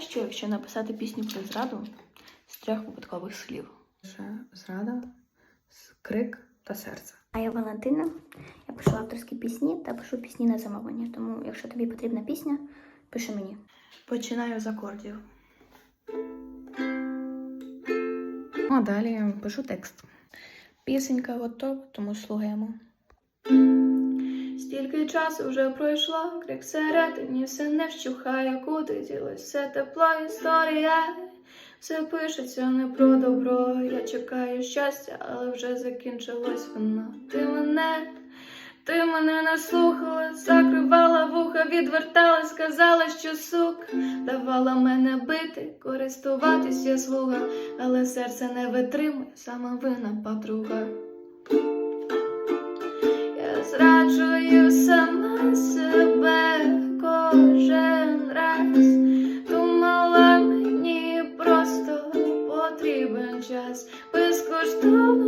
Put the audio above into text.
А що, якщо написати пісню про зраду з трьох випадкових слів? Зрада, крик та серце. А я Валентина. Я пишу авторські пісні та пишу пісні на замовлення. Тому, якщо тобі потрібна пісня, пиши мені. Починаю з акордів. Ну, а далі пишу текст. Пісенька готова, тому слухаємо. Стільки часу вже пройшло, крик всередині все не вщухає, куди ділась все тепла історія. Все пишеться не про добро. Я чекаю щастя, але вже закінчилось воно. Ти мене, ти мене не слухала, закривала вуха, відвертала, сказала, що сук, давала мене бити, користуватись я слуга, але серце не витримує, сама вина подруга. Зраджую сама себе кожен раз. Думала, мені просто потрібен час безкоштовно